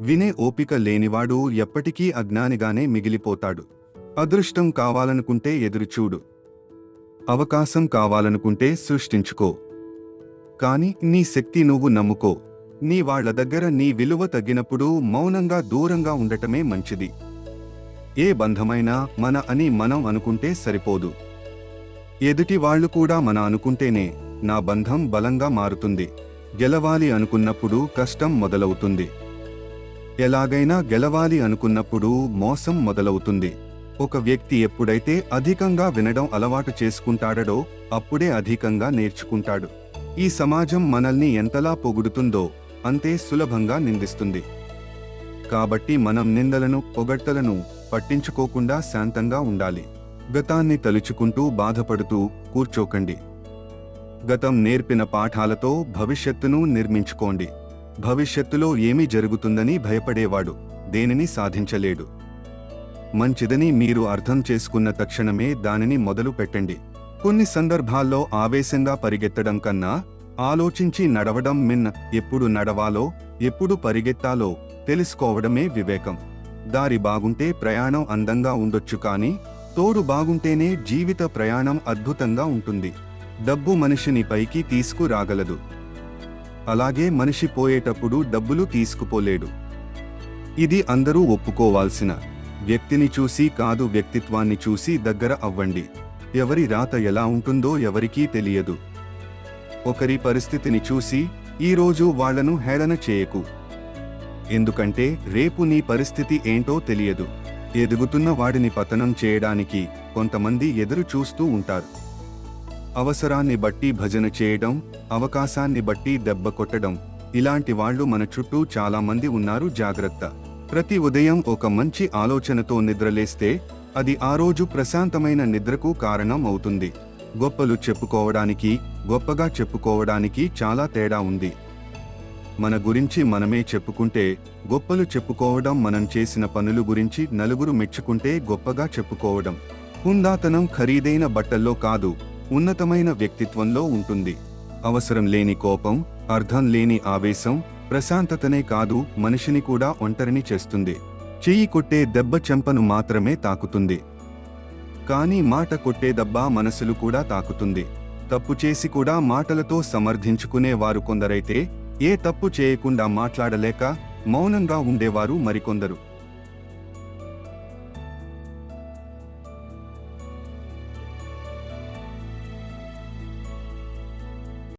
వినే ఓపిక లేనివాడు ఎప్పటికీ అజ్ఞానిగానే మిగిలిపోతాడు. అదృష్టం కావాలనుకుంటే ఎదురుచూడు. అవకాశం కావాలనుకుంటే సృష్టించుకో. కాని నీ శక్తి నువ్వు నమ్ముకో. నీ వాళ్ళ దగ్గర నీ విలువ తగ్గినప్పుడు మౌనంగా దూరంగా ఉండటమే మంచిది. ఏ బంధమైనా మన అని మనం అనుకుంటే సరిపోదు. ఎదుటి వాళ్ళు కూడా మన అనుకుంటేనే నా బంధం బలంగా మారుతుంది. గెలవాలి అనుకున్నప్పుడు కష్టం మొదలవుతుంది. ఎలాగైనా గెలవాలి అనుకున్నప్పుడు మోసం మొదలవుతుంది. ఒక వ్యక్తి ఎప్పుడైతే అధికంగా వినడం అలవాటు చేసుకుంటాడో అప్పుడే అధికంగా నేర్చుకుంటాడు. ఈ సమాజం మనల్ని ఎంతలా పొగుడుతుందో అంతే సులభంగా నిందిస్తుంది. కాబట్టి మనం నిందలను పొగడ్తలను పట్టించుకోకుండా శాంతంగా ఉండాలి. గతాన్ని తలుచుకుంటూ బాధపడుతూ కూర్చోకండి. గతం నేర్పిన పాఠాలతో భవిష్యత్తును నిర్మించుకోండి. భవిష్యత్తులో ఏమి జరుగుతుందని భయపడేవాడు దేనిని సాధించలేడు. మంచిదని మీరు అర్థం చేసుకున్న తక్షణమే దానిని మొదలు పెట్టండి. కొన్ని సందర్భాల్లో ఆవేశంగా పరిగెత్తడం కన్నా ఆలోచించి నడవడం మిన్న ఎప్పుడు నడవాలో ఎప్పుడు పరిగెత్తాలో తెలుసుకోవడమే వివేకం. దారి బాగుంటే ప్రయాణం అందంగా ఉండొచ్చు కానీ తోడు బాగుంటేనే జీవిత ప్రయాణం అద్భుతంగా ఉంటుంది. డబ్బు మనిషిని పైకి తీసుకురాగలదు. అలాగే మనిషి పోయేటప్పుడు డబ్బులు తీసుకుపోలేడు. ఇది అందరూ ఒప్పుకోవాల్సిన. వ్యక్తిని చూసి కాదు వ్యక్తిత్వాన్ని చూసి దగ్గర అవ్వండి. ఎవరి రాత ఎలా ఉంటుందో ఎవరికీ తెలియదు. ఒకరి పరిస్థితిని చూసి ఈరోజు వాళ్ళను హేళన చేయకు. ఎందుకంటే రేపు నీ పరిస్థితి ఏంటో తెలియదు. ఎదుగుతున్న వాడిని పతనం చేయడానికి కొంతమంది ఎదురు చూస్తూ ఉంటారు. అవసరాన్ని బట్టి భజన చేయడం అవకాశాన్ని బట్టి దెబ్బ కొట్టడం. ఇలాంటి వాళ్ళు మన చుట్టూ చాలామంది ఉన్నారు జాగ్రత్త. ప్రతి ఉదయం ఒక మంచి ఆలోచనతో నిద్రలేస్తే అది ఆ రోజు ప్రశాంతమైన నిద్రకు కారణం అవుతుంది. గొప్పలు చెప్పుకోవడానికి గొప్పగా చెప్పుకోవడానికి చాలా తేడా ఉంది. మన గురించి మనమే చెప్పుకుంటే గొప్పలు చెప్పుకోవడం మనం చేసిన పనులు గురించి నలుగురు మెచ్చుకుంటే గొప్పగా చెప్పుకోవడం. హుందాతనం ఖరీదైన బట్టల్లో కాదు. ఉన్నతమైన వ్యక్తిత్వంలో ఉంటుంది. అవసరం లేని కోపం అర్థం లేని ఆవేశం ప్రశాంతతనే కాదు మనిషిని కూడా ఒంటరిని చేస్తుంది. చెయ్యి కొట్టే దెబ్బ చెంపను మాత్రమే తాకుతుంది. కానీ మాట కొట్టే దెబ్బ మనసులు కూడా తాకుతుంది. తప్పు చేసి కూడా మాటలతో సమర్థించుకునే వారు కొందరైతే ఏ తప్పు చేయకుండా మాట్లాడలేక మౌనంగా ఉండేవారు మరికొందరు.